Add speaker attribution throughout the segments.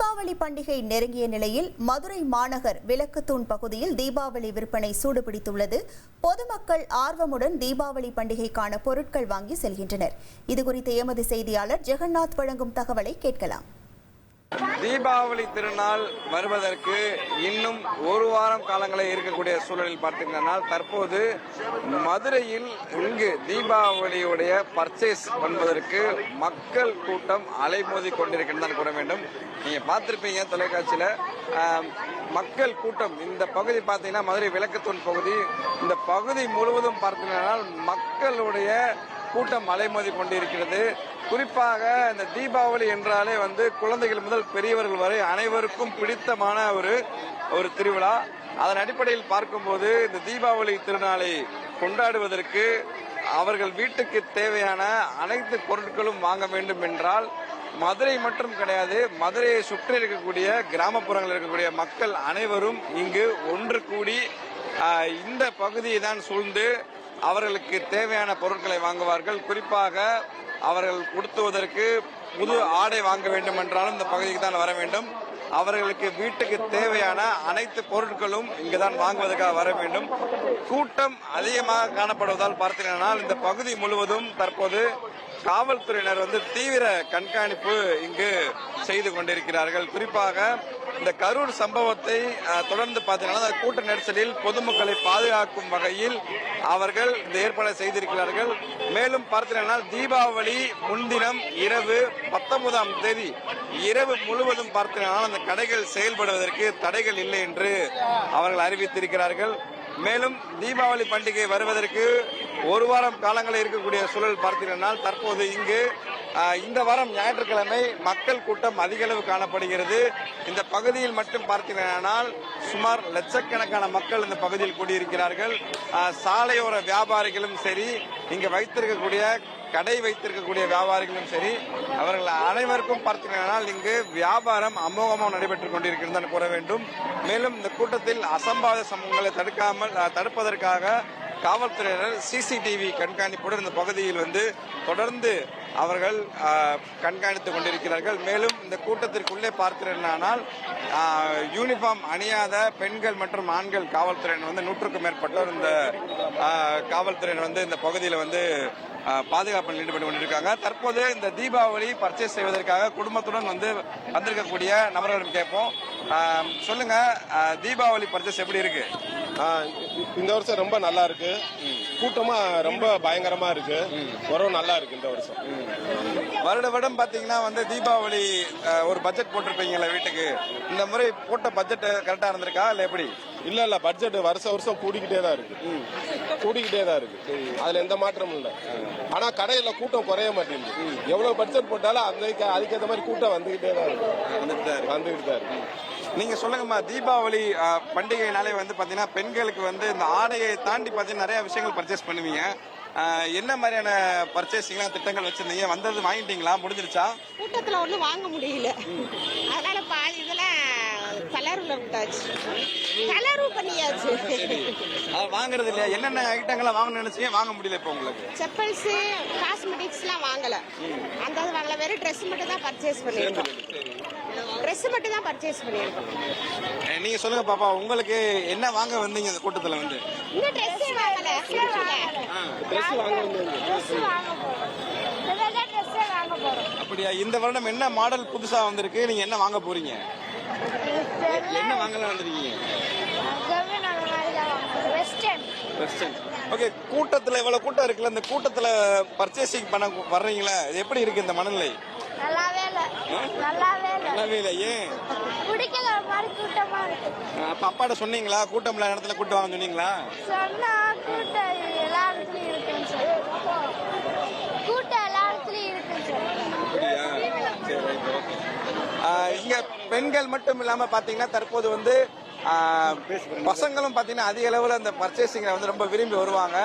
Speaker 1: தீபாவளி பண்டிகை நெருங்கிய நிலையில் மதுரை மாநகர் விளக்குத்தூண் பகுதியில் தீபாவளி விற்பனை சூடுபிடித்துள்ளது. பொதுமக்கள் ஆர்வமுடன் தீபாவளி பண்டிகைக்கான பொருட்கள் வாங்கி செல்கின்றனர். இதுகுறித்து எமது செய்தியாளர் ஜெகநாத் வழங்கும் தகவலை கேட்கலாம்.
Speaker 2: தீபாவளி திருநாள் வருவதற்கு இன்னும் ஒரு வாரம் காலங்களே இருக்கக்கூடிய சூழலில் பார்த்தீங்கன்னா தற்போது மதுரையில் இங்கு தீபாவளியுடைய பர்ச்சேஸ் பண்ணுவதற்கு மக்கள் கூட்டம் அலைமோதி கொண்டிருக்கின்றன கூற வேண்டும். நீங்க பார்த்திருப்பீங்க தொலைக்காட்சியில மக்கள் கூட்டம். இந்த பகுதி பார்த்தீங்கன்னா மதுரை விளக்கத்தூண் பகுதி. இந்த பகுதி முழுவதும் பார்த்தீங்கன்னா மக்களுடைய கூட்டம் அலைமோதி கொண்டிருக்கிறது. குறிப்பாக இந்த தீபாவளி என்றாலே வந்து குழந்தைகள் முதல் பெரியவர்கள் வரை அனைவருக்கும் பிடித்தமான ஒரு ஒரு திருவிழா. அதன் அடிப்படையில் பார்க்கும்போது இந்த தீபாவளி திருநாளை கொண்டாடுவதற்கு அவர்கள் வீட்டுக்கு தேவையான அனைத்து பொருட்களும் வாங்க வேண்டும் என்றால் மதுரை மட்டும் கிடையாது மதுரையை சுற்றி இருக்கக்கூடிய கிராமப்புறங்களில் இருக்கக்கூடிய மக்கள் அனைவரும் இங்கு ஒன்று கூடி இந்த பகுதியை தான் சூழ்ந்து அவர்களுக்கு தேவையான பொருட்களை வாங்குவார்கள். குறிப்பாக அவர்கள் கொடுத்துவதற்கு புது ஆடை வாங்க வேண்டும் என்றாலும் இந்த பகுதிக்கு தான் வர வேண்டும். அவர்களுக்கு வீட்டுக்கு தேவையான அனைத்து பொருட்களும் இங்குதான் வாங்குவதற்காக வர வேண்டும். கூட்டம் அதிகமாக காணப்படுவதால் பார்த்தீங்கன்னா இந்த பகுதி முழுவதும் தற்போது காவல்துறையினர் வந்து தீவிர கண்காணிப்பு இங்கு செய்து கொண்டிருக்கிறார்கள். குறிப்பாக இந்த கரூர் சம்பவத்தை தொடர்ந்து பார்த்தீங்கன்னா அந்த கூட்ட நெரிசலில் பொதுமக்களை பாதுகாக்கும் வகையில் அவர்கள் இந்த ஏற்பாடு செய்திருக்கிறார்கள். மேலும் பார்த்தீங்கன்னா தீபாவளி முன்தினம் இரவு பத்தொன்பதாம் தேதி இரவு முழுவதும் பார்த்தீங்கன்னா அந்த கடைகள் செயல்படுவதற்கு தடைகள் இல்லை என்று அவர்கள் அறிவித்திருக்கிறார்கள். மேலும் தீபாவளி பண்டிகை வருவதற்கு ஒரு வாரம் காலங்களில் இருக்கக்கூடிய சூழல் பார்த்தீங்கன்னா தற்போது இங்கு இந்த வாரம் ஞாயிற்றுக்கிழமை மக்கள் கூட்டம் அதிக அளவு காணப்படுகிறது. இந்த பகுதியில் மட்டும் பார்த்தீங்கன்னால் சுமார் லட்சக்கணக்கான மக்கள் இந்த பகுதியில் கூடியிருக்கிறார்கள். சாலையோர வியாபாரிகளும் சரி இங்கு வைத்திருக்கக்கூடிய கடை வைத்திருக்கக்கூடிய வியாபாரிகளும் சரி அவர்கள் அனைவருக்கும் பார்த்தீங்கன்னா இங்கு வியாபாரம் அமோகமாக நடைபெற்றுக் கொண்டிருக்கிறது கூற வேண்டும். மேலும் இந்த கூட்டத்தில் அசம்பாவித சம்பவங்களை தடுக்காமல் தடுப்பதற்காக காவல்துறையினர் சிசிடிவி கண்காணிப்புடன் இந்த பகுதியில் வந்து தொடர்ந்து அவர்கள் கண்காணித்துக் கொண்டிருக்கிறார்கள். மேலும் இந்த கூட்டத்திற்குள்ளே பார்க்கிறேனால் யூனிஃபார்ம் அணியாத பெண்கள் மற்றும் ஆண்கள் காவல்துறையினர் வந்து நூற்றுக்கும் மேற்பட்டோர் இந்த காவல்துறையினர் வந்து இந்த பகுதியில் வந்து பாதுகாப்பில் ஈடுபட்டு கொண்டிருக்காங்க. தற்போது இந்த தீபாவளி பர்ச்சேஸ் செய்வதற்காக குடும்பத்துடன் வந்து வந்திருக்கக்கூடிய நபர்களிடம் கேட்போம். சொல்லுங்க தீபாவளி பர்ச்சேஸ் எப்படி இருக்கு?
Speaker 3: இந்த வருஷம் ரொம்ப நல்லா இருக்கு. கூட்டமா ரொம்ப பயங்கரமா இருக்கு. உறவு நல்லா இருக்கு இந்த வருஷம்.
Speaker 2: வருட வருடம் பாத்தீங்கன்னா வந்து தீபாவளி ஒரு பட்ஜெட் போட்டிருப்பீங்கல்ல வீட்டுக்கு. இந்த முறை போட்ட பட்ஜெட் கரெக்டா இருந்திருக்கா இல்ல எப்படி?
Speaker 3: இல்ல இல்ல பட்ஜெட் வருஷம் வருஷம் கூடிக்கிட்டே தான் இருக்கு. கூடிக்கிட்டே தான் இருக்கு. அதுல எந்த மாற்றமும் இல்ல. ஆனா கடையில கூட்டம் குறைய மாட்டேங்குது. எவ்வளவு பட்ஜெட் போட்டாலும் அந்த அதுக்கேற்ற மாதிரி கூட்டம் வந்துகிட்டே தான் இருக்கு. வந்துகிட்டு தான் இருக்கு.
Speaker 2: நீங்க சொல்லுங்கம்மா தீபாவளி பண்டிகைனாலே வந்து பாத்தீங்கன்னா பெண்களுக்கு வந்து இந்த ஆடையை தாண்டி பாத்தீங்கன்னா நிறைய விஷயங்கள் பர்ச்சேஸ் பண்ணுவீங்க. என்ன மாதிரியான பர்ச்சேசிங்லாம் திட்டங்கள் வச்சிருந்தீங்க? வந்தது வாங்கிட்டீங்களா? முடிஞ்சிருச்சா?
Speaker 4: கூட்டத்துல ஒண்ணும் வாங்க முடியல. அதனால பாதி இதெல்லாம் கலர்ல விட்டாச்சு. கலரு பண்ணியாச்சு.
Speaker 2: அது வாங்குறது இல்லையா? என்னென்ன ஐட்டங்கள்லாம் வாங்கணும்னு நினைச்சீங்க? வாங்க முடியல இப்போ உங்களுக்கு.
Speaker 4: செப்பல்ஸ் காஸ்மெட்டிக்ஸ்லாம் வாங்கல. அந்த வாங்கல. வெறும் Dress மட்டும் தான் பர்ச்சேஸ் பண்ணியிருக்கோம் Dress மட்டும் தான் பர்ச்சேஸ் பண்ணியிருக்கோம்
Speaker 2: நீங்க சொல்லுங்க பாப்பா உங்களுக்கு என்ன வாங்க வந்தீங்க இந்த கூட்டத்துல வந்து?
Speaker 4: இன்னும் ட்ரெஸ்ஸே வாங்கல
Speaker 3: ட்ரெஸ் வாங்க
Speaker 4: ட்ரெஸ்
Speaker 2: அப்படியா இந்த வருடம் என்ன மாடல் புதுசா வந்திருக்கு? நீங்க என்ன வாங்க போறீங்க? என்ன வாங்கலாம் வந்திருக்கீங்க?
Speaker 4: வெஸ்டர்ன்
Speaker 2: ஓகே கூட்டத்துல இவ்வளவு கூட்டம் இருக்குல்ல இந்த கூட்டத்துல பர்ச்சேசிங் பண்ண வர்றீங்களா? எப்படி இருக்கு இந்த மனநிலை?
Speaker 4: நல்லாவே இல்ல. நல்லாவே இல்ல.
Speaker 2: நல்லாவே இல்லை ஏன்
Speaker 4: பிடிக்கல ஒரு மாதிரி கூட்டமா இருக்கு.
Speaker 2: அப்ப அப்பாட்ட சொன்னீங்களா? கூட்டம் இல்லாத இடத்துல கூட்டு வாங்க சொன்னீங்களா?
Speaker 4: சொன்னா கூட்டம் எல்லா இடத்துலயும் இருக்குன்னு சொல்லி. கூட்டம் எல்லா இடத்துலயும் இருக்குன்னு சொல்லி.
Speaker 2: அப்படியா? சரி ரைட் ஓகே இங்க பெண்கள் மட்டும் இல்லாம பாத்தீங்கன்னா தற்போது வந்து பசங்களும் பார்த்தீங்கன்னா அதிக அளவில் அந்த பர்ச்சேசிங்கை வந்து ரொம்ப விரும்பி வருவாங்க.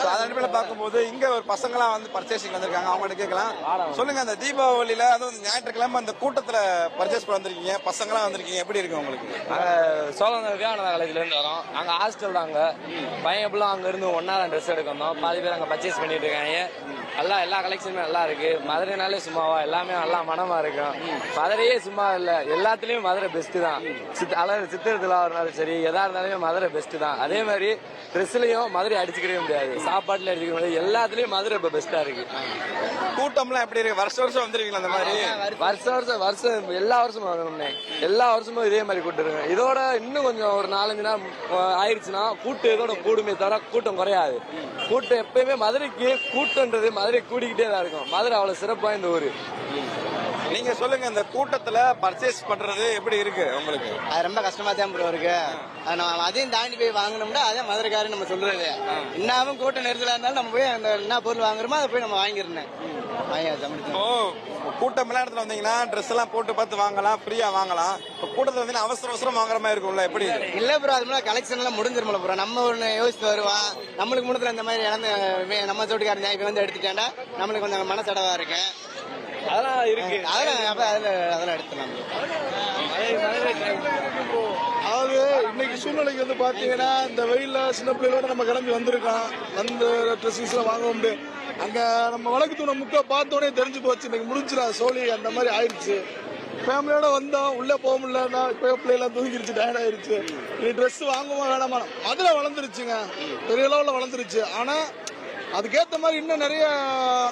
Speaker 2: ஸோ அதன் அடிப்படையில் பார்க்கும்போது இங்கே ஒரு பசங்களாம் வந்து பர்ச்சேசிங் வந்திருக்காங்க. அவங்கள்ட்ட கேட்கலாம். சொல்லுங்க அந்த தீபாவளியில் அதுவும் ஞாயிற்றுக்கிழமை அந்த கூட்டத்தில் பர்ச்சேஸ் பண்ண வந்திருக்கீங்க பசங்களாம் வந்திருக்கீங்க எப்படி இருக்கு உங்களுக்கு?
Speaker 5: நாங்கள் சோழநகர் விவேகானந்தா காலேஜ்லேருந்து வரோம். நாங்கள் ஹாஸ்டல் தாங்க. பையன் எப்படிலாம் அங்கே இருந்து ஒன்றா ட்ரெஸ் எடுக்கணும். பாதி பேர் அங்கே பர்ச்சேஸ் பண்ணிட்டு இருக்காங்க. எல்லாம் எல்லா கலெக்ஷனுமே நல்லா இருக்கு. மதுரைனாலே சும்மாவா? எல்லாமே நல்லா மனமா இருக்கும். மதுரையே சும்மா இல்ல. எல்லாத்துலயும் மதுரை பெஸ்ட் தான். அதாவது சித்திரத்துல இருந்தாலும் சரி எதா இருந்தாலுமே மதுரை பெஸ்ட் தான். அதே மாதிரி ட்ரெஸ்லயும் மதுரை அடிச்சுக்கவே முடியாது. சாப்பாட்டுல அடிச்சுக்க முடியாது. எல்லாத்துலயும் மதுரை இப்ப பெஸ்டா இருக்கு.
Speaker 2: கூட்டம்லாம் எப்படி இருக்கு? வருஷம் வருஷம் வந்துருவீங்களா அந்த மாதிரி?
Speaker 5: வருஷம் வருஷம். வருஷம் எல்லா வருஷமும் வாங்கணும்னே எல்லா வருஷமும் இதே மாதிரி கூட்டுருங்க இதோட இன்னும் கொஞ்சம் ஒரு நாலஞ்சு நாள் ஆயிடுச்சுன்னா கூட்டம் இதோட கூடுமே தவிர கூட்டம் குறையாது. கூட்டம் எப்பயுமே மதுரைக்கு கூட்டம்ன்றது மதுரை கூடிக்கிட்டே தான் இருக்கும். மதுரை அவ்வளவு சிறப்பாக இந்த ஊரு.
Speaker 2: நீங்க சொல்லுங்க இந்த கூட்டத்துல பர்ச்சேஸ் பண்றது எப்படி இருக்கு உங்களுக்கு?
Speaker 6: அது ரொம்ப கஷ்டமா தான் ப்ரோ இருக்கு. அது நம்ம அதையும் தாண்டி போய் வாங்கினோம்னா அதே மதுரைக்காரன் நம்ம சொல்றது. இன்னாவும் கூட்ட நெரிசலா இருந்தாலும் நம்ம போய் அந்த என்ன பொருள் வாங்குறோமோ அதை போய் நம்ம வாங்கிருந்தேன்
Speaker 2: இப்போ கூட்டம் இடத்துல வந்தீங்கன்னா ட்ரெஸ் எல்லாம் போட்டு பார்த்து வாங்கலாம் ஃப்ரீயா வாங்கலாம். இப்போ கூட்டத்துல வந்து அவசர அவசரம் வாங்குற மாதிரி இருக்கும்ல எப்படி?
Speaker 6: இல்ல ப்ரோ அது மாதிரி கலெக்ஷன் எல்லாம் முடிஞ்சிருமல ப்ரோ நம்ம ஒண்ணு யோசிச்சு வருவோம் நம்மளுக்கு முன்னத்துல இந்த மாதிரி இழந்து நம்ம சோட்டுக்காரன் இப்ப வந்து எடுத்துட்டேன்டா நம்மளுக்கு கொஞ்சம் மனசடவா இருக்கு.
Speaker 5: அதெல்லாம் இருக்கு.
Speaker 6: அதெல்லாம் அப்ப அதுல அதெல்லாம் எடுத்துலாம்.
Speaker 7: அதாவது இன்னைக்கு சூழ்நிலைக்கு வந்து பாத்தீங்கன்னா இந்த வெயில்ல சின்ன பிள்ளைகளோட நம்ம கிளம்பி வந்திருக்கோம் வந்து ட்ரெஸ்ஸிங்ஸ்லாம் வாங்க முடியும் அங்க நம்ம வழக்கு தூணை முக்கா பார்த்தோன்னே தெரிஞ்சு போச்சு. இன்னைக்கு முடிஞ்சிடா சோழி அந்த மாதிரி ஆயிடுச்சு. ஃபேமிலியோட வந்தோம் உள்ள போக முடியலன்னா இப்போ பிள்ளைலாம் தூங்கிருச்சு டயர்ட் ஆயிருச்சு. நீ ட்ரெஸ் வாங்குவோம் வேணாமா? மதுரை வளர்ந்துருச்சுங்க. பெரிய அளவில் வளர்ந்துருச்சு. ஆனா அதுக்கேற்ற மாதிரி இன்னும் நிறைய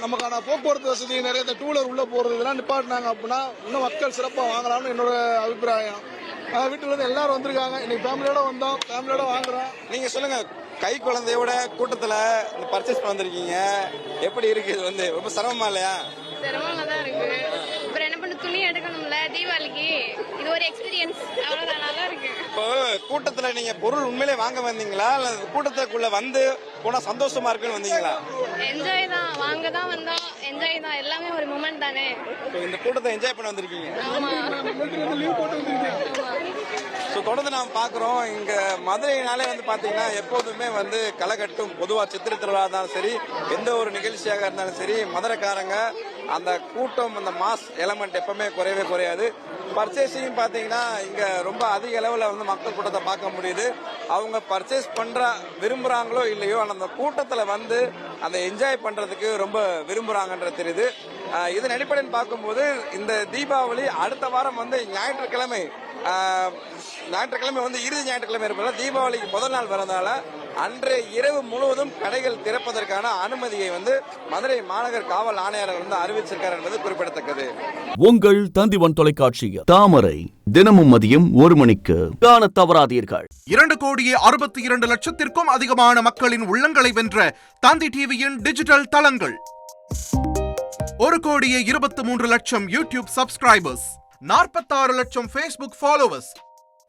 Speaker 7: நமக்கான போக்குவரத்து வசதி நிறைய இந்த டூ வீலர் உள்ள போறது இதெல்லாம் நிப்பாட்டினாங்க அப்படின்னா இன்னும் மக்கள் சிறப்பாக வாங்கலாம்னு என்னோட அபிப்பிராயம். வீட்டுல இருந்து எல்லாரும் வந்திருக்காங்க. இன்னைக்கு ஃபேமிலியோட வந்தோம். ஃபேமிலியோட வாங்குறோம்.
Speaker 2: நீங்க சொல்லுங்க கை குழந்தையோட கூட்டத்துல பர்ச்சேஸ் பண்ணிருக்கீங்க. எப்படி இருக்கு இது வந்து? ரொம்ப சிரமமா இல்லையா?
Speaker 8: சிரமமா தான் இருக்கு. அப்புறம் என்ன பண்ண துணி எடுக்கணும்ல தீபாவளிக்கு. இது ஒரு எக்ஸ்பீரியன்ஸ் அவ்வளவுதான் நல்லா இருக்கு.
Speaker 2: இப்போ கூட்டத்துல நீங்க பொருள் உண்மையிலே வாங்க வந்தீங்களா? இல்ல கூட்டத்துக்குள்ள வந்து போனா சந்தோஷமா இருக்குன்னு வந்தீங்களா?
Speaker 8: என்ஜாய் தான். வாங்க தான் வந்தோம். என்ஜாய் தான். எல்லாமே ஒரு மூமெண்ட் தானே.
Speaker 2: இந்த கூட்டத்தை என்ஜாய் பண்ண வந்திருக்கீங்க. ஸோ தொடர்ந்து நாம் பார்க்குறோம். இங்கே மதுரையினாலே வந்து பார்த்தீங்கன்னா எப்போதுமே வந்து களைகட்டும் பொதுவாக சித்திரை திருவிழா இருந்தாலும் சரி எந்த ஒரு நிகழ்ச்சியாக இருந்தாலும் சரி மதுரைக்காரங்க அந்த கூட்டம் அந்த மாஸ் எலமெண்ட் எப்பவுமே குறையவே குறையாது. பர்ச்சேஸையும் பார்த்தீங்கன்னா இங்கே ரொம்ப அதிக அளவில் வந்து மக்கள் கூட்டத்தை பார்க்க முடியுது. அவங்க பர்ச்சேஸ் பண்ணுற விரும்புகிறாங்களோ இல்லையோ ஆனால் அந்த கூட்டத்தில் வந்து அந்த என்ஜாய் பண்ணுறதுக்கு ரொம்ப விரும்புகிறாங்கன்றது தெரியுது. இதன் அடிப்படையில் பார்க்கும்போது இந்த தீபாவளி அடுத்த வாரம் வந்து ஞாயிற்றுக்கிழமை ஞாயிற்றுக்கிழமை வந்து இறுதி ஞாயிற்றுக்கிழமை இருப்பதால் தீபாவளிக்கு முதல் நாள் வரதுனால அன்றைய இரவு முழுவதும் கடைகள் திறப்பதற்கான அனுமதியை வந்து மதுரை மாநகர் காவல் ஆணையாளர் வந்து அறிவிச்சிருக்கார் என்பது குறிப்பிடத்தக்கது.
Speaker 9: உங்கள் தந்திவன் தொலைக்காட்சியில் தாமரை. தினமும் மதியம் ஒரு மணிக்கு. காணத் தவறாதீர்கள்.
Speaker 10: இரண்டு கோடியே அறுபத்தி இரண்டு லட்சத்திற்கும் அதிகமான மக்களின் உள்ளங்களை வென்ற தந்தி டிவியின் டிஜிட்டல் தளங்கள். ஒரு கோடியே இருபத்தி மூன்று லட்சம் யூடியூப் சப்ஸ்கிரைபர்ஸ். நாற்பத்தாறு லட்சம் ஃபேஸ்புக் ஃபாலோவர்ஸ்